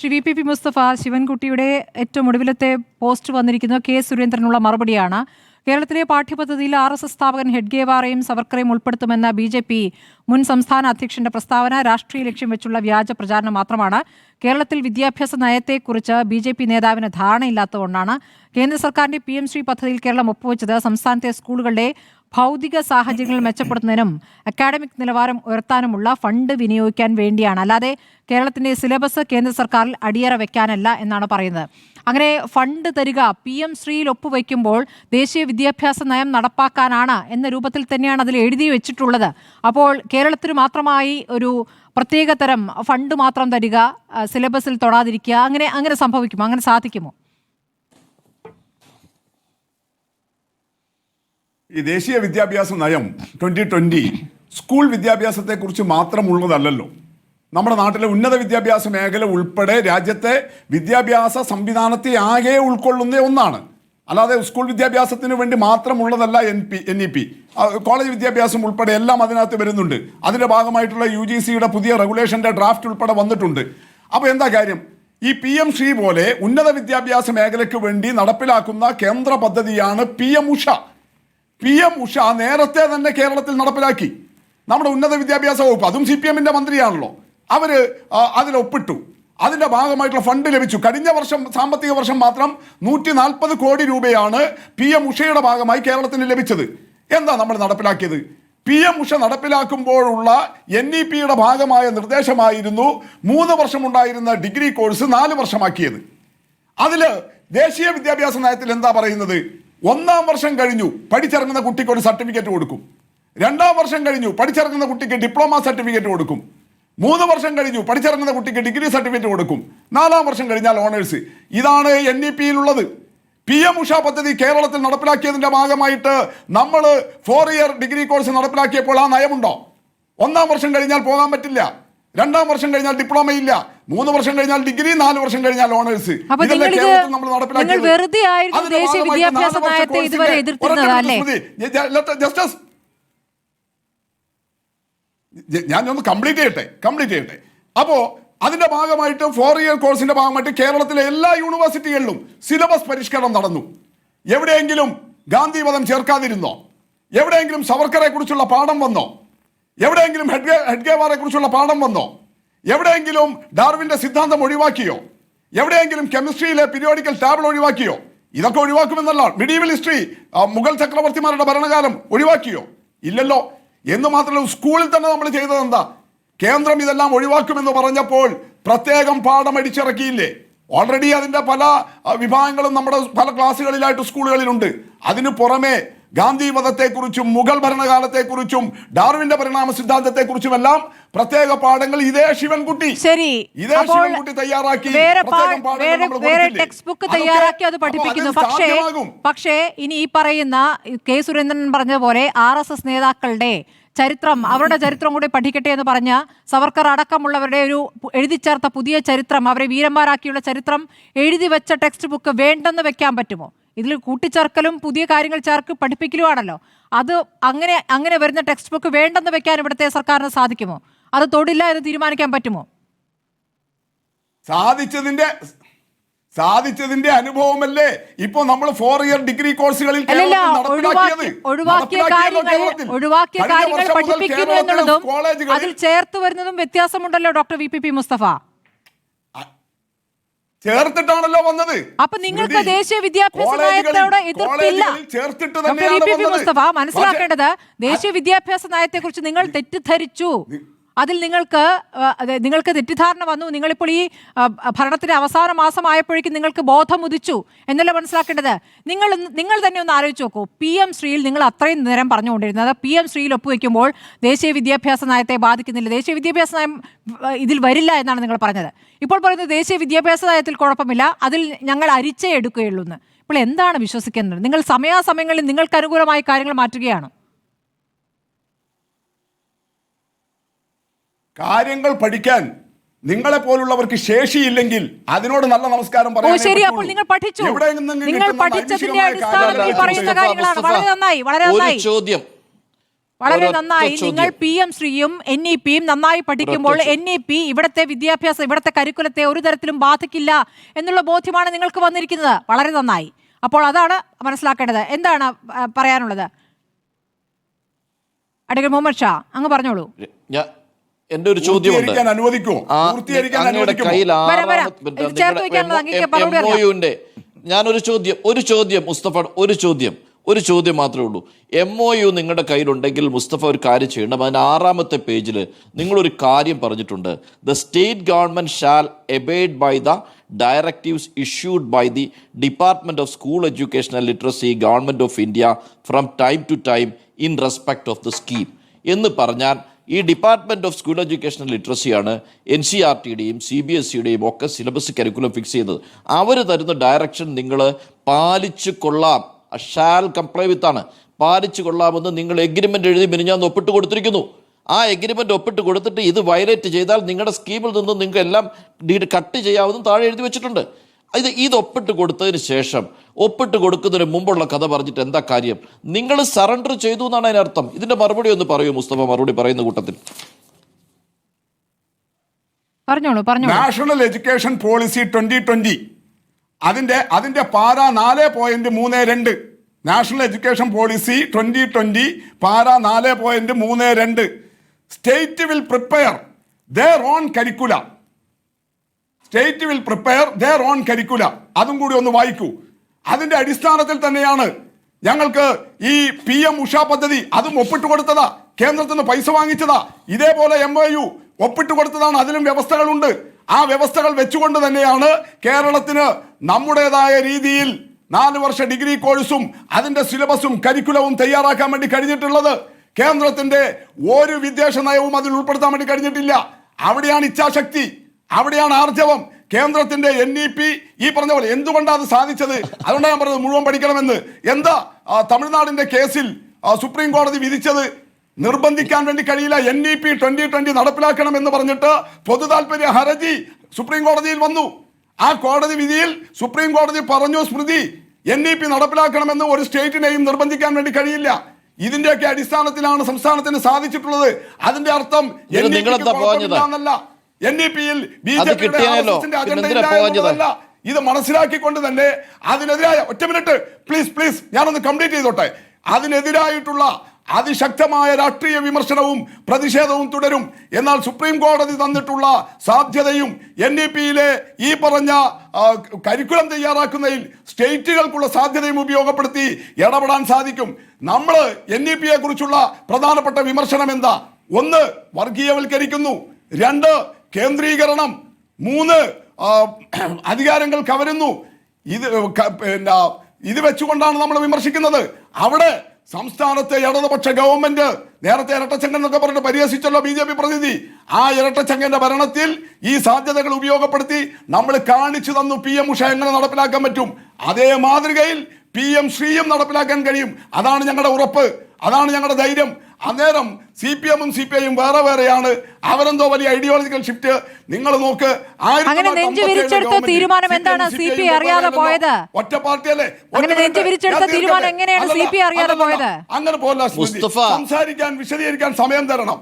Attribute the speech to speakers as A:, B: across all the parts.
A: Shri V P P Mustafa ശിവൻകുട്ടിയുടെ ഏറ്റവും ഒടുവിലത്തെ post വന്നിരിക്കുന്നത് കെ സുരേന്ദ്രനുള്ള മറുപടിയാണ്. കേരളത്തിലെ പാഠ്യപദ്ധതിയിൽ ആർ എസ് എസ് സ്ഥാപകൻ ഹെഡ്ഗേവാറേയും സവർക്കറേയും ഉൾപ്പെടുത്തുമെന്ന ബി ജെ പി മുൻ സംസ്ഥാന അധ്യക്ഷന്റെ പ്രസ്താവന രാഷ്ട്രീയ ലക്ഷ്യം വെച്ചുള്ള വ്യാജ പ്രചാരണം മാത്രമാണ്. കേരളത്തിൽ വിദ്യാഭ്യാസ നയത്തെക്കുറിച്ച് ബി ജെ പി നേതാവിന് ധാരണയില്ലാത്തതുകൊണ്ടാണ്. കേന്ദ്ര സർക്കാരിന്റെ പി എം ശ്രീ പദ്ധതിയിൽ കേരളം ഒപ്പുവെച്ചത് സംസ്ഥാനത്തെ സ്കൂളുകളുടെ ഭൗതിക സാഹചര്യങ്ങൾ മെച്ചപ്പെടുത്തുന്നതിനും അക്കാഡമിക് നിലവാരം ഉയർത്താനുമുള്ള ഫണ്ട് വിനിയോഗിക്കാൻ വേണ്ടിയാണ്. അല്ലാതെ കേരളത്തിന്റെ സിലബസ് കേന്ദ്ര സർക്കാരിൽ അടിയറ വെക്കാനല്ല എന്നാണ് പറയുന്നത്. അങ്ങനെ ഫണ്ട് തരിക പി എം ശ്രീയിൽ ഒപ്പുവെക്കുമ്പോൾ ദേശീയ വിദ്യാഭ്യാസ നയം നടപ്പാക്കാനാണ് എന്ന രൂപത്തിൽ തന്നെയാണ് അതിൽ എഴുതി വെച്ചിട്ടുള്ളത്. അപ്പോൾ കേരളത്തിന് മാത്രമായി ഒരു പ്രത്യേക തരം ഫണ്ട് മാത്രം തരിക സിലബസിൽ തൊടാതിരിക്കുക അങ്ങനെ അങ്ങനെ സംഭവിക്കുമോ? അങ്ങനെ സാധിക്കുമോ?
B: ഈ ദേശീയ വിദ്യാഭ്യാസ നയം ട്വന്റി ട്വന്റി സ്കൂൾ വിദ്യാഭ്യാസത്തെക്കുറിച്ച് മാത്രമുള്ളതല്ലല്ലോ. നമ്മുടെ നാട്ടിലെ ഉന്നത വിദ്യാഭ്യാസ മേഖല ഉൾപ്പെടെ രാജ്യത്തെ വിദ്യാഭ്യാസ സംവിധാനത്തെ ആകെ ഉൾക്കൊള്ളുന്ന ഒന്നാണ്. അല്ലാതെ സ്കൂൾ വിദ്യാഭ്യാസത്തിന് വേണ്ടി മാത്രമുള്ളതല്ല N P N E P college വിദ്യാഭ്യാസം ഉൾപ്പെടെ എല്ലാം അതിനകത്ത് വരുന്നുണ്ട്. അതിന്റെ ഭാഗമായിട്ടുള്ള യു ജി സിയുടെ പുതിയ റെഗുലേഷന്റെ ഡ്രാഫ്റ്റ് ഉൾപ്പെടെ വന്നിട്ടുണ്ട്. അപ്പോൾ എന്താ കാര്യം? ഈ പി എം ശ്രീ പോലെ ഉന്നത വിദ്യാഭ്യാസ മേഖലയ്ക്ക് വേണ്ടി നടപ്പിലാക്കുന്ന കേന്ദ്ര പദ്ധതിയാണ് P M USHA. P M USHA നേരത്തെ തന്നെ കേരളത്തിൽ നടപ്പിലാക്കി. നമ്മുടെ ഉന്നത വിദ്യാഭ്യാസ വകുപ്പ് അതും സി പി എമ്മിന്റെ മന്ത്രിയാണല്ലോ. അവർ അതിലൊപ്പിട്ടു അതിന്റെ ഭാഗമായിട്ടുള്ള ഫണ്ട് ലഭിച്ചു. കഴിഞ്ഞ വർഷം സാമ്പത്തിക വർഷം മാത്രം നൂറ്റി നാൽപ്പത് കോടി രൂപയാണ് പി എം ഉഷയുടെ ഭാഗമായി കേരളത്തിന് ലഭിച്ചത്. എന്താ നമ്മൾ നടപ്പിലാക്കിയത്? പി എം ഉഷ നടപ്പിലാക്കുമ്പോഴുള്ള എൻ ഇ പിയുടെ ഭാഗമായ നിർദ്ദേശമായിരുന്നു മൂന്ന് വർഷമുണ്ടായിരുന്ന ഡിഗ്രി കോഴ്സ് നാല് വർഷമാക്കിയത്. അതിൽ ദേശീയ വിദ്യാഭ്യാസ നയത്തിൽ എന്താ പറയുന്നത്? ഒന്നാം വർഷം കഴിഞ്ഞു പഠിച്ചിറങ്ങുന്ന കുട്ടിക്ക് ഒരു സർട്ടിഫിക്കറ്റ് കൊടുക്കും. രണ്ടാം വർഷം കഴിഞ്ഞു പഠിച്ചിറങ്ങുന്ന കുട്ടിക്ക് ഡിപ്ലോമ സർട്ടിഫിക്കറ്റ് കൊടുക്കും. മൂന്ന് വർഷം കഴിഞ്ഞു പഠിച്ചിറങ്ങുന്ന കുട്ടിക്ക് ഡിഗ്രി സർട്ടിഫിക്കറ്റ് കൊടുക്കും. നാലാം വർഷം കഴിഞ്ഞാൽ ഓണേഴ്സ്. ഇതാണ് എൻ ഇ പിയിലുള്ളത്. പി എം ഉഷ പദ്ധതി കേരളത്തിൽ നടപ്പിലാക്കിയതിന്റെ ഭാഗമായിട്ട് നമ്മൾ ഫോർ ഇയർ ഡിഗ്രി കോഴ്സ് നടപ്പിലാക്കിയപ്പോൾ ആ നയമുണ്ടോ? ഒന്നാം വർഷം കഴിഞ്ഞാൽ പോകാൻ പറ്റില്ല. രണ്ടാം വർഷം കഴിഞ്ഞാൽ ഡിപ്ലോമ ഇല്ല. മൂന്ന് വർഷം കഴിഞ്ഞാൽ ഡിഗ്രി നാല് വർഷം കഴിഞ്ഞാൽ ഓണേഴ്സ്
A: അപ്പൊ
B: ഇതല്ലേ
A: നിങ്ങൾ ഇത്
B: കേരളത്തിൽ നമ്മൾ നടപ്പിലാക്കിയത്?
A: നിങ്ങൾ വെറുതെ ആയിരുന്നു ദേശീയ
B: ഭാഗമായിട്ട്
A: വിദ്യാഭ്യാസ
B: നാല് വർഷ
A: നയത്തെ
B: കോഴ്സിന്റെ
A: ഇതുവരെ എതിർത്തിരുന്നത്
B: ഒരൊറ്റ
A: അല്ലേ?
B: സ്മൃതി, ഞാൻ- ഞാൻ- let- just us- ഞ- ഞാൻ ഒന്ന് കംപ്ലീറ്റ് ചെയ്യട്ടെ കംപ്ലീറ്റ് ചെയ്യട്ടെ. അപ്പോ അതിന്റെ ഭാഗമായിട്ട് ഫോർ ഇയർ കോഴ്സിന്റെ ഭാഗമായിട്ട് കേരളത്തിലെ എല്ലാ യൂണിവേഴ്സിറ്റികളിലും സിലബസ് പരിഷ്കരണം നടന്നു. എവിടെയെങ്കിലും ഗാന്ധി പദം ചേർക്കാതിരുന്നോ? എവിടെയെങ്കിലും സവർക്കറെ കുറിച്ചുള്ള പാഠം വന്നോ? എവിടെയെങ്കിലും ഹെഡ്ഗേ ഹെഡ്ഗേവാറെ കുറിച്ചുള്ള പാഠം വന്നോ? എവിടെയെങ്കിലും ഡാർവിന്റെ സിദ്ധാന്തം ഒഴിവാക്കിയോ? എവിടെയെങ്കിലും കെമിസ്ട്രിയിലെ പീരിയോഡിക്കൽ ടാബിൾ ഒഴിവാക്കിയോ? ഇതൊക്കെ ഒഴിവാക്കുമെന്നല്ല മിഡീവൽ ഹിസ്റ്ററി മുഗൾ ചക്രവർത്തിമാരുടെ ഭരണകാലം ഒഴിവാക്കിയോ? ഇല്ലല്ലോ. എന്ന് മാത്രമല്ല സ്കൂളിൽ തന്നെ നമ്മൾ ചെയ്തത് എന്താ? കേന്ദ്രം ഇതെല്ലാം ഒഴിവാക്കുമെന്ന് പറഞ്ഞപ്പോൾ പ്രത്യേകം പാഠം അടിച്ചിറക്കിയില്ലേ? ഓൾറെഡി അതിന്റെ പല വിഭാഗങ്ങളും നമ്മുടെ പല ക്ലാസ്സുകളിലായിട്ട് സ്കൂളുകളിലുണ്ട് അതിനു പുറമെ ഗാന്ധി മതത്തെക്കുറിച്ചും മുഗൾ ഭരണകാലത്തെക്കുറിച്ചും ഡാർവിന്റെ പരിണാമ സിദ്ധാന്തത്തെക്കുറിച്ചും എല്ലാം പ്രത്യേക പാഠങ്ങൾ ഇതേ ശിവൻകുട്ടി.
A: ശരി.
B: ഇതേ ശിവൻകുട്ടി തയ്യാറാക്കി.
A: വേറെ ടെക്സ്റ്റ് ബുക്ക് തയ്യാറാക്കി അത് പഠിപ്പിക്കുന്നു. പക്ഷേ പക്ഷേ ഇനി ഈ പറയുന്ന കെ സുരേന്ദ്രൻ പറഞ്ഞതുപോലെ ആർ എസ് എസ് നേതാക്കളുടെ ചരിത്രം അവരുടെ ചരിത്രം കൂടി പഠിക്കട്ടെ എന്ന് പറഞ്ഞ സവർക്കർ അടക്കമുള്ളവരുടെ ഒരു എഴുതിച്ചേർത്ത എഴുതി ചേർത്ത പുതിയ ചരിത്രം അവരെ വീരന്മാരാക്കിയുള്ള ചരിത്രം എഴുതി വെച്ച ടെക്സ്റ്റ് ബുക്ക് വേണ്ടെന്ന് വെക്കാൻ പറ്റുമോ? ഇതിൽ കൂട്ടിച്ചേർക്കലും പുതിയ കാര്യങ്ങൾ ചേർക്ക് പഠിപ്പിക്കലുമാണല്ലോ. അത് അങ്ങനെ അങ്ങനെ വരുന്ന ടെക്സ്റ്റ് ബുക്ക് വേണ്ടെന്ന് വെക്കാൻ ഇവിടുത്തെ സർക്കാരിന് സാധിക്കുമോ? അത് തൊടില്ല എന്ന് തീരുമാനിക്കാൻ പറ്റുമോ?
B: സാധിച്ചതിന്റെ സാധിച്ചതിന്റെ അനുഭവമല്ലേ ഇപ്പൊ നമ്മൾ ഫോർ ഇയർ ഡിഗ്രി കോഴ്സുകളിൽ
A: ഒഴിവാക്കിയ കാര്യങ്ങൾ പഠിപ്പിക്കുന്നു എന്നുള്ളതും അതിൽ ചേർത്ത് വരുന്നതും വ്യത്യാസമുണ്ടല്ലോ doctor V P P Mustafa.
B: ചേർത്തിട്ടാണല്ലോ വന്നത്.
A: അപ്പൊ നിങ്ങൾക്ക് ദേശീയ വിദ്യാഭ്യാസ നയത്തോട് എതിർപ്പില്ല. മുസ്തഫ മനസ്സിലാക്കേണ്ടത് ദേശീയ വിദ്യാഭ്യാസ നയത്തെ കുറിച്ച് നിങ്ങൾ തെറ്റിദ്ധരിച്ചു. അതിൽ നിങ്ങൾക്ക് നിങ്ങൾക്ക് തെറ്റിദ്ധാരണ വന്നു. നിങ്ങളിപ്പോൾ ഈ ഭരണത്തിന്റെ അവസാന മാസമായപ്പോഴേക്കും നിങ്ങൾക്ക് ബോധം ഉദിച്ചു എന്നല്ല മനസ്സിലാക്കേണ്ടത്? നിങ്ങൾ നിങ്ങൾ തന്നെ ഒന്ന് ആലോചിച്ച് നോക്കൂ. പി എം ശ്രീയിൽ നിങ്ങൾ അത്രയും നേരം പറഞ്ഞുകൊണ്ടിരുന്നത് പി എം ശ്രീയിൽ ഒപ്പുവെക്കുമ്പോൾ ദേശീയ വിദ്യാഭ്യാസ നയത്തെ ബാധിക്കുന്നില്ല. ദേശീയ വിദ്യാഭ്യാസ നയം ഇതിൽ വരില്ല എന്നാണ് നിങ്ങൾ പറഞ്ഞത്. ഇപ്പോൾ പറയുന്നത് ദേശീയ വിദ്യാഭ്യാസ നയത്തിൽ കുഴപ്പമില്ല അതിൽ ഞങ്ങൾ അരിച്ചേ എടുക്കുകയുള്ളൂ എന്ന് ഇപ്പോൾ എന്താണ് വിശ്വസിക്കുന്നത് നിങ്ങൾ സമയാസമയങ്ങളിൽ നിങ്ങൾക്ക് അനുകൂലമായ കാര്യങ്ങൾ മാറ്റുകയാണ്.
B: കാര്യങ്ങൾ പഠിക്കാൻ നിങ്ങളെ പോലുള്ളവർക്ക് ശേഷിയില്ലെങ്കിൽ അതിനോട് നല്ല നമസ്കാരം പറയാം
A: ശരി അപ്പോൾ നിങ്ങൾ പഠിച്ചു? നിങ്ങൾ പഠിച്ചതിന്റെ അടിസ്ഥാനത്തിൽ പറയുന്ന കാര്യങ്ങളാണ്. വളരെ നന്നായി വളരെ
C: ഒരു
A: നന്നായി.
C: ചോദ്യം.
A: വളരെ നന്നായി. നിങ്ങൾ. പി എം ശ്രീയും എൻ ഇ പിയും നന്നായി പഠിക്കുമ്പോൾ എൻ ഇ പി ഇവിടുത്തെ വിദ്യാഭ്യാസം ഇവിടുത്തെ കരിക്കുലത്തെ ഒരു തരത്തിലും ബാധിക്കില്ല എന്നുള്ള ബോധ്യമാണ് നിങ്ങൾക്ക് വന്നിരിക്കുന്നത്. വളരെ നന്നായി. അപ്പോൾ അതാണ് മനസ്സിലാക്കേണ്ടത്. എന്താണ് പറയാനുള്ളത്? അഡ്വക്കേറ്റ് മുഹമ്മദ് ഷാ അങ്ങ് പറഞ്ഞോളൂ.
C: ഞാൻ എന്റെ ഒരു ചോദ്യമുണ്ട്.
B: അനുവദിക്കും.
C: ഞാൻ
B: ഒരു
C: അങ്ങയുടെ കയ്യിൽ. ആറാമത്തെ ഞാനൊരു ചോദ്യം ഒരു ചോദ്യം മുസ്തഫ ഒരു ചോദ്യം ഒരു ചോദ്യം മാത്രമേ ഉള്ളൂ. എം ഒ യു നിങ്ങളുടെ കയ്യിലുണ്ടെങ്കിൽ മുസ്തഫ ഒരു കാര്യം ചെയ്യണം. അതിന് ആറാമത്തെ പേജിൽ നിങ്ങളൊരു കാര്യം പറഞ്ഞിട്ടുണ്ട്. The state government shall abide by the directives issued by the department of school education and literacy government of India from time to time in respect of the scheme എന്ന് പറഞ്ഞാൽ ഈ ഡിപ്പാർട്ട്മെന്റ് ഓഫ് സ്കൂൾ എഡ്യൂക്കേഷൻ ലിറ്ററസിയാണ് N C R ടിയുടെയും C B S സിയുടെയും ഒക്കെ syllabus curriculum fix ചെയ്യുന്നത്. അവർ തരുന്ന direction നിങ്ങൾ പാലിച്ചു കൊള്ളാം. ഷാൽ കംപ്ലൈ ആണ്. പാലിച്ചു കൊള്ളാമെന്ന് നിങ്ങൾ എഗ്രിമെന്റ് എഴുതി മിനിഞ്ഞാന്ന് ഒപ്പിട്ട് കൊടുത്തിരിക്കുന്നു. ആ എഗ്രിമെന്റ് ഒപ്പിട്ട് കൊടുത്തിട്ട് ഇത് വയലേറ്റ് ചെയ്താൽ നിങ്ങളുടെ സ്കീമിൽ നിന്ന് നിങ്ങൾക്ക് എല്ലാം കട്ട് ചെയ്യാവുന്നതും താഴെ എഴുതി വെച്ചിട്ടുണ്ട്. ഇത് ഇത് ഒപ്പിട്ട് കൊടുത്തതിന് ശേഷം ഒപ്പിട്ട് കൊടുക്കുന്നതിന് മുമ്പുള്ള കഥ പറഞ്ഞിട്ട് എന്താ കാര്യം? നിങ്ങൾ സറണ്ടർ ചെയ്തു എന്നാണ് അതിനർത്ഥം ഇതിന്റെ മറുപടി ഒന്ന് പറയൂ മുസ്തഫ മറുപടി പറയുന്ന കൂട്ടത്തിൽ.
A: പറഞ്ഞോളൂ പറഞ്ഞോളൂ.
B: National education policy twenty twenty അതിന്റെ അതിന്റെ പാര നാല് പോയിന്റ് മൂന്ന് രണ്ട്. National education policy twenty twenty para നാല് പോയിന്റ് മൂന്ന് രണ്ട്. State will prepare their own curricula state will prepare their own curricula അതും കൂടി ഒന്ന് വായിക്കൂ. അതിന്റെ അടിസ്ഥാനത്തിൽ തന്നെയാണ് ഞങ്ങൾക്ക് ഈ പി എം ഉഷ പദ്ധതി അതും ഒപ്പിട്ട് കൊടുത്തതാ. കേന്ദ്രത്തിൽ നിന്ന് പൈസ വാങ്ങിച്ചതാ. ഇതേപോലെ എം ഒ യു ഒപ്പിട്ട് കൊടുത്തതാണ്. അതിലും വ്യവസ്ഥകളുണ്ട്. ആ വ്യവസ്ഥകൾ വെച്ചുകൊണ്ട് തന്നെയാണ് കേരളത്തിന് നമ്മുടേതായ രീതിയിൽ നാല് വർഷ ഡിഗ്രി കോഴ്സും അതിന്റെ സിലബസും കരിക്കുലവും തയ്യാറാക്കാൻ വേണ്ടി കഴിഞ്ഞിട്ടുള്ളത്. കേന്ദ്രത്തിന്റെ ഒരു വിദേശ നയവും അതിൽ ഉൾപ്പെടുത്താൻ വേണ്ടി കഴിഞ്ഞിട്ടില്ല. അവിടെയാണ് ഇച്ഛാശക്തി. അവിടെയാണ് ആർജവം. കേന്ദ്രത്തിന്റെ എൻ ഇ പി ഈ പറഞ്ഞ പോലെ എന്തുകൊണ്ടാണ് അത് സാധിച്ചത്? അതുകൊണ്ടാണ് ഞാൻ പറഞ്ഞത് മുഴുവൻ പഠിക്കണമെന്ന്. എന്താ? തമിഴ്നാടിന്റെ കേസിൽ സുപ്രീം കോടതി വിധിച്ചത് നിർബന്ധിക്കാൻ വേണ്ടി കഴിയില്ല. N E P twenty twenty നടപ്പിലാക്കണം എന്ന് പറഞ്ഞിട്ട് പൊതു താല്പര്യ ഹർജി സുപ്രീം കോടതിയിൽ വന്നു. ആ കോടതി വിധിയിൽ സുപ്രീം കോടതി പറഞ്ഞു സ്മൃതി എൻ ഇ പി നടപ്പിലാക്കണമെന്ന് ഒരു സ്റ്റേറ്റിനെയും നിർബന്ധിക്കാൻ വേണ്ടി കഴിയില്ല. ഇതിന്റെയൊക്കെ അടിസ്ഥാനത്തിലാണ് സംസ്ഥാനത്തിന് സാധിച്ചിട്ടുള്ളത്. അതിന്റെ അർത്ഥം
C: പോകാഞ്ഞത്?
B: എന്നല്ല. എൻ ഇ പിയിൽ ബി ജെ പിയുടെ? അജണ്ട ഇല്ല എന്നുള്ളതല്ല. ഇത് മനസ്സിലാക്കിക്കൊണ്ട് തന്നെ അതിനെതിരായ ഒറ്റ മിനിറ്റ് പ്ലീസ് പ്ലീസ് ഞാനൊന്ന് കംപ്ലീറ്റ് ചെയ്തോട്ടെ. അതിനെതിരായിട്ടുള്ള അതിശക്തമായ രാഷ്ട്രീയ വിമർശനവും പ്രതിഷേധവും തുടരും. എന്നാൽ സുപ്രീം കോടതി തന്നിട്ടുള്ള സാധ്യതയും എൻ ഇ പിയിലെ ഈ പറഞ്ഞ കരിക്കുലം തയ്യാറാക്കുന്നതിൽ സ്റ്റേറ്റുകൾക്കുള്ള സാധ്യതയും ഉപയോഗപ്പെടുത്തി ഇടപെടാൻ സാധിക്കും. നമ്മൾ എൻ ഇ പിയെ കുറിച്ചുള്ള പ്രധാനപ്പെട്ട വിമർശനം എന്താ? ഒന്ന് വർഗീയവൽക്കരിക്കുന്നു. രണ്ട് കേന്ദ്രീകരണം. മൂന്ന് അധികാരങ്ങൾ കവരുന്നു. ഇത് പിന്നെ ഇത് വെച്ചുകൊണ്ടാണ് നമ്മൾ വിമർശിക്കുന്നത്. അവിടെ സംസ്ഥാനത്തെ ഇടതുപക്ഷ ഗവൺമെന്റ് നേരത്തെ ഇരട്ടച്ചങ്കൻ എന്നൊക്കെ പറഞ്ഞിട്ട് പരിഹസിച്ചല്ലോ ബി ജെ പി പ്രതിനിധി. ആ ഇരട്ടച്ചങ്കന്റെ ഭരണത്തിൽ ഈ സാധ്യതകൾ ഉപയോഗപ്പെടുത്തി നമ്മൾ കാണിച്ചു തന്നു പി എം ഉഷ എങ്ങനെ നടപ്പിലാക്കാൻ പറ്റും. അതേ മാതൃകയിൽ പി എം ശ്രീയും നടപ്പിലാക്കാൻ കഴിയും. അതാണ് ഞങ്ങളുടെ ഉറപ്പ്. അതാണ് ഞങ്ങളുടെ ധൈര്യം. അന്നേരം സി പി എമ്മും സി പി ഐയും വേറെ വേറെയാണ് അവരെന്തോ വലിയ ഐഡിയോളജിക്കൽ ഷിഫ്റ്റ് നിങ്ങൾ നോക്ക്
A: അങ്ങനെ നെഞ്ച് വിരിച്ചെടുത്ത തീരുമാനം എന്താണ് അറിയാതെ പോയത്?
B: ഒറ്റ പാർട്ടിയല്ലേ ഒറ്റ
A: അങ്ങനെ നെഞ്ച്
B: മിനിറ്റ്.
A: വിരിച്ചെടുത്ത തീരുമാനം എങ്ങനെയാണ് അറിയാതെ
B: അല്ലല്ല.
A: പോയത്?
B: അങ്ങനെ പോലെ
C: മുസ്തഫ.
B: സംസാരിക്കാൻ വിശദീകരിക്കാൻ സമയം തരണം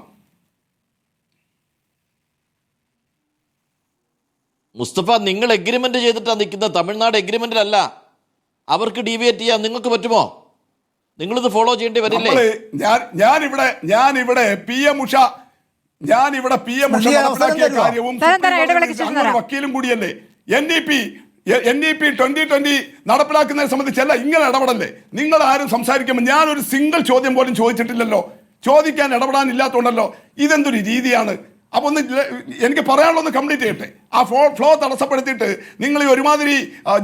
C: മുസ്തഫ നിങ്ങൾ എഗ്രിമെന്റ് ചെയ്തിട്ടാണ് നിൽക്കുന്നത് തമിഴ്നാട് എഗ്രിമെന്റിലല്ല അവർക്ക് ഡീവിയേറ്റ് ചെയ്യാൻ നിങ്ങൾക്ക് പറ്റുമോ നിങ്ങളിത് ഫോളോ ചെയ്യേണ്ടി വരില്ലേ?
B: ഞാൻ ഞാൻ ഇവിടെ ഞാൻ ഇവിടെ പി എം ഉഷ ഞാൻ ഇവിടെ പി എം ഉഷ നടപ്പിലാക്കിയ കാര്യവും. വക്കീലും കൂടിയല്ലേ? N E P N E P twenty twenty നടപ്പിലാക്കുന്നതിനെ സംബന്ധിച്ചല്ല ഇങ്ങനെ ഇടപെടല്ലേ? നിങ്ങൾ ആരും സംസാരിക്കുമ്പോൾ ഞാൻ ഒരു സിംഗിൾ ചോദ്യം പോലും ചോദിച്ചിട്ടില്ലല്ലോ. ചോദിക്കാൻ ഇടപെടാൻ ഇല്ലാത്തതുകൊണ്ടല്ലോ ഇതെന്തൊരു രീതിയാണ്? അപ്പൊ ഒന്ന് എനിക്ക് പറയാനുള്ള ഒന്ന് കംപ്ലീറ്റ് ചെയ്യട്ടെ. ആ ഫ്ലോ ഫ്ലോ തടസ്സപ്പെടുത്തിയിട്ട് നിങ്ങൾ ഈ ഒരുമാതിരി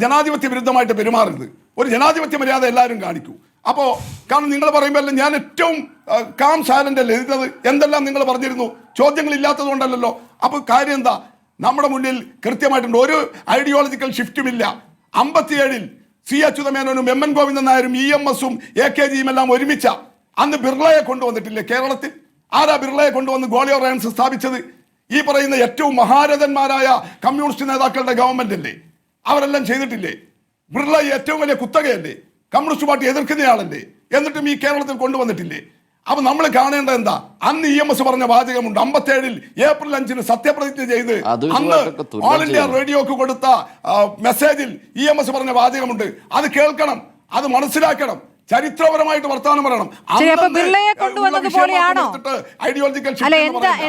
B: ജനാധിപത്യ വിരുദ്ധമായിട്ട് പെരുമാറരുത്. ഒരു ജനാധിപത്യ മര്യാദ എല്ലാവരും കാണിക്കൂ. അപ്പോൾ കാരണം നിങ്ങൾ പറയുമ്പോൾ ഞാൻ ഏറ്റവും കാം സൈലന്റ് അല്ലേ ഇരുന്നത് എന്തെല്ലാം നിങ്ങൾ പറഞ്ഞിരുന്നു? ചോദ്യങ്ങൾ ഇല്ലാത്തത് കൊണ്ടല്ലോ അപ്പോൾ കാര്യം എന്താ? നമ്മുടെ മുന്നിൽ കൃത്യമായിട്ടുണ്ട്. ഒരു ഐഡിയോളജിക്കൽ ഷിഫ്റ്റും ഇല്ല. അമ്പത്തിയേഴിൽ സി അച്യുതമേനോനും എം എൻ ഗോവിന്ദൻ നായരും ഇ എം എസും എ കെ ജിയും എല്ലാം ഒരുമിച്ച അന്ന് ബിർളയെ കൊണ്ടുവന്നിട്ടില്ലേ കേരളത്തിൽ? ആരാ ബിർളയെ കൊണ്ടുവന്ന് ഗോളിയോ റയൻസ് സ്ഥാപിച്ചത്? ഈ പറയുന്ന ഏറ്റവും മഹാരഥന്മാരായ കമ്മ്യൂണിസ്റ്റ് നേതാക്കളുടെ ഗവൺമെന്റ് അല്ലേ? അവരെല്ലാം ചെയ്തിട്ടില്ലേ? ബിർള ഏറ്റവും വലിയ കുത്തകയല്ലേ? Communist party എതിർക്കുന്നയാളല്ലേ? എന്നിട്ടും ഈ കേരളത്തിൽ കൊണ്ടുവന്നിട്ടില്ലേ? അപ്പൊ നമ്മൾ കാണേണ്ടത് എന്താ? അന്ന് ഇ എം എസ് പറഞ്ഞ വാചകമുണ്ട്. അമ്പത്തേഴിൽ ഏപ്രിൽ അഞ്ചിന് സത്യപ്രതിജ്ഞ ചെയ്ത് അന്ന് ഓൾ ഇന്ത്യ റേഡിയോക്ക് കൊടുത്ത മെസ്സേജിൽ ഇ എം എസ് പറഞ്ഞ വാചകമുണ്ട്. അത് കേൾക്കണം. അത് മനസ്സിലാക്കണം. ചരിത്രപരമായിട്ട് വർത്തമാനം പറയണം. ഐഡിയോളജിക്കൽ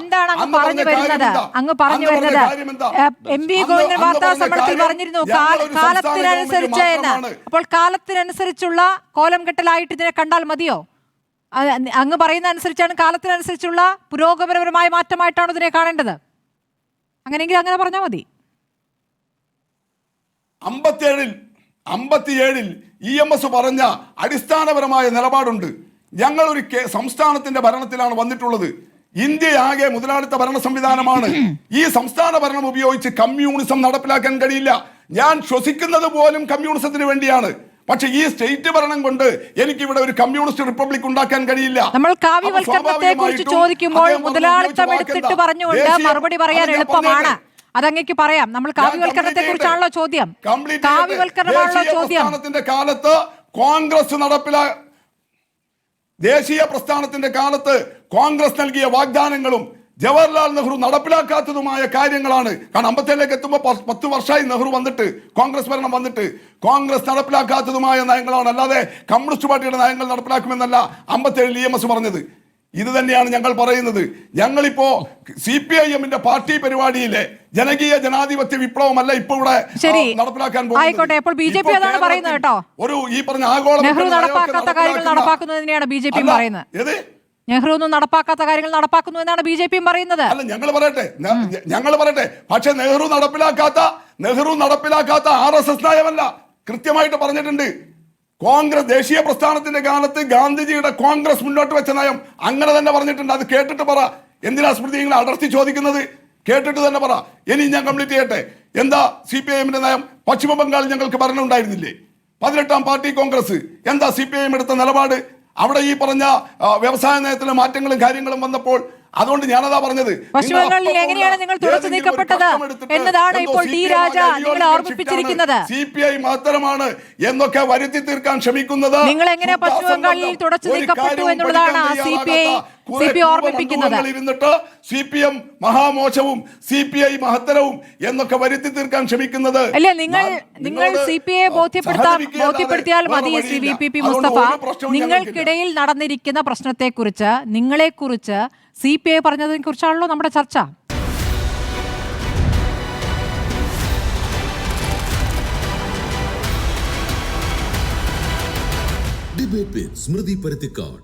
A: എന്താണ് അങ്ങ് പറഞ്ഞു വരുന്നത്? അങ്ങ് പറഞ്ഞു വരുന്നത്? എം വി ഗോവിന്ദൻ വാർത്താ സമ്മേളനത്തിൽ പറഞ്ഞിരുന്നു കാലത്തിനനുസരിച്ച് എന്ന്. അപ്പോൾ കാലത്തിനനുസരിച്ചുള്ള കോലം കെട്ടലായിട്ട് ഇതിനെ കണ്ടാൽ മതിയോ? അങ്ങ് പറയുന്ന അനുസരിച്ചാണ് കാലത്തിനനുസരിച്ചുള്ള പുരോഗമനപരമായ മാറ്റമായിട്ടാണ് ഇതിനെ കാണേണ്ടത്? അങ്ങനെയെങ്കിൽ അങ്ങനെ പറഞ്ഞാൽ മതി.
B: അമ്പത്തിയേഴിൽ അമ്പത്തിയേഴിൽ ഇ എം എസ് പറഞ്ഞ അടിസ്ഥാനപരമായ നിലപാടുണ്ട്. ഞങ്ങളൊരു സംസ്ഥാനത്തിന്റെ ഭരണത്തിലാണ് വന്നിട്ടുള്ളത്. ഇന്ത്യയാകെ മുതലാളിത്ത ഭരണ സംവിധാനമാണ്. ഈ സംസ്ഥാന ഭരണം ഉപയോഗിച്ച് കമ്മ്യൂണിസം നടപ്പിലാക്കാൻ കഴിയില്ല. ഞാൻ ശ്വസിക്കുന്നത് പോലും കമ്മ്യൂണിസത്തിന് വേണ്ടിയാണ്. പക്ഷെ ഈ സ്റ്റേറ്റ് ഭരണം കൊണ്ട് എനിക്ക് ഇവിടെ ഒരു കമ്മ്യൂണിസ്റ്റ് റിപ്പബ്ലിക് ഉണ്ടാക്കാൻ കഴിയില്ല.
A: നമ്മൾ കാവ്യവൽക്കരണത്തെ കുറിച്ച് ചോദിക്കുമ്പോൾ മുതലാളിത്തം എടുത്തിട്ട് പറഞ്ഞുകൊണ്ട് മറുപടി പറയാൻ എളുപ്പമാണ്. അതങ്ങേക്ക് പറയാം. നമ്മൾ കാവ്യവൽക്കരണത്തെ കുറിച്ചാണല്ലോ ചോദ്യം. കാവ്യവൽക്കരണമാണല്ലോ ചോദ്യം.
B: കാലത്ത് കോൺഗ്രസ് നടപ്പിലാ ദേശീയ പ്രസ്ഥാനത്തിന്റെ കാലത്ത് കോൺഗ്രസ് നൽകിയ വാഗ്ദാനങ്ങളും ജവഹർലാൽ നെഹ്റു നടപ്പിലാക്കാത്തതുമായ കാര്യങ്ങളാണ്. കാരണം അമ്പത്തേഴിലേക്ക് എത്തുമ്പോൾ പത്ത് വർഷമായി നെഹ്റു വന്നിട്ട് കോൺഗ്രസ് ഭരണം വന്നിട്ട് കോൺഗ്രസ് നടപ്പിലാക്കാത്തതുമായ നയങ്ങളാണ്. അല്ലാതെ കമ്മ്യൂണിസ്റ്റ് പാർട്ടിയുടെ നയങ്ങൾ നടപ്പിലാക്കുമെന്നല്ല അമ്പത്തേഴിൽ ഇ എം എസ് പറഞ്ഞത്. ഇത് തന്നെയാണ് ഞങ്ങൾ പറയുന്നത്. ഞങ്ങളിപ്പോ സി പി ഐ എമ്മിന്റെ പാർട്ടി പരിപാടിയിലെ ജനകീയ ജനാധിപത്യ വിപ്ലവമല്ല ഇപ്പൊ ഇവിടെ നടപ്പിലാക്കാൻ.
A: ആയിക്കോട്ടെ.
B: ഇപ്പോൾ
A: അതാണ് പറയുന്നത് കേട്ടോ.
B: ഒരു ഈ പറഞ്ഞ ആഗോള
A: നെഹ്റു നടപ്പാക്കാത്ത കാര്യങ്ങൾ നടപ്പാക്കുന്നതിനെയാണ് ബി ജെ
B: പി
A: പറയുന്നത്. നെഹ്റു ഒന്നും നടപ്പാക്കാത്ത കാര്യങ്ങൾ നടപ്പാക്കുന്നു എന്നാണ് ബി ജെ പിയും പറയുന്നത്.
B: അല്ല ഞങ്ങൾ പറയട്ടെ. ഞങ്ങൾ പറയട്ടെ. പക്ഷെ നെഹ്റു നടപ്പിലാക്കാത്ത നെഹ്റു നടപ്പിലാക്കാത്ത ആർ എസ് എസ് നയമല്ല കൃത്യമായിട്ട് പറഞ്ഞിട്ടുണ്ട്. കോൺഗ്രസ് ദേശീയ പ്രസ്ഥാനത്തിന്റെ കാലത്ത് ഗാന്ധിജിയുടെ കോൺഗ്രസ് മുന്നോട്ട് വെച്ച നയം അങ്ങനെ തന്നെ പറഞ്ഞിട്ടുണ്ട്. അത് കേട്ടിട്ട് പറ. എന്തിനാ സ്മൃതി നിങ്ങൾ അടർത്തി ചോദിക്കുന്നത്? കേട്ടിട്ട് തന്നെ പറ. ഇനി ഞാൻ കംപ്ലീറ്റ് ചെയ്യട്ടെ. എന്താ സി പി ഐ എമ്മിന്റെ നയം? പശ്ചിമ ബംഗാളിൽ ഞങ്ങൾക്ക് ഭരണം ഉണ്ടായിരുന്നില്ലേ? പതിനെട്ടാം പാർട്ടി കോൺഗ്രസ്. എന്താ സി പി ഐ എം എടുത്ത നിലപാട്? അവിടെ ഈ പറഞ്ഞ വ്യവസായ നയത്തിലെ മാറ്റങ്ങളും കാര്യങ്ങളും വന്നപ്പോൾ അതുകൊണ്ട് ഞാനതാ പറഞ്ഞത്.
A: പശ്ചിമ എങ്ങനെയാണ് നിങ്ങൾ തുറച്ചു നീക്കപ്പെട്ടത് എന്നതാണ് ഇപ്പോൾ ടി രാജ നിങ്ങളെ ഓർമ്മിപ്പിച്ചിരിക്കുന്നത്.
B: സി പി ഐ മാത്രമാണ് എന്നൊക്കെ വരുത്തി തീർക്കാൻ ശ്രമിക്കുന്നത്
A: നിങ്ങൾ എങ്ങനെ
B: ശുദ്ധ
A: പശ്ചിമ ബംഗാളിൽ തുടച്ചു നീക്കപ്പെട്ടു എന്നുള്ളതാണ്
B: സി പി
A: CPI ഓർമ്മിപ്പിക്കുന്നത്.
B: ഇരുന്നിട്ട് സി പി എം മഹാമോശവും സി പി ഐ മഹത്തരവും എന്നൊക്കെ വരുത്തി തീർക്കാൻ ശ്രമിക്കുന്നത്
A: അല്ലേ നിങ്ങൾ നിങ്ങൾ സി പി ഐ ബോധ്യപ്പെടുത്താൻ ബോധ്യപ്പെടുത്തിയാൽ മതി C V P P Mustafa. നിങ്ങൾക്കിടയിൽ നടന്നിരിക്കുന്ന പ്രശ്നത്തെക്കുറിച്ച് നിങ്ങളെക്കുറിച്ച് സി പി ഐ പറഞ്ഞതിനെ കുറിച്ചാണല്ലോ നമ്മുടെ ചർച്ച.
D: ഡിബേറ്റ് സ്മൃതി പരുത്തിക്കാട്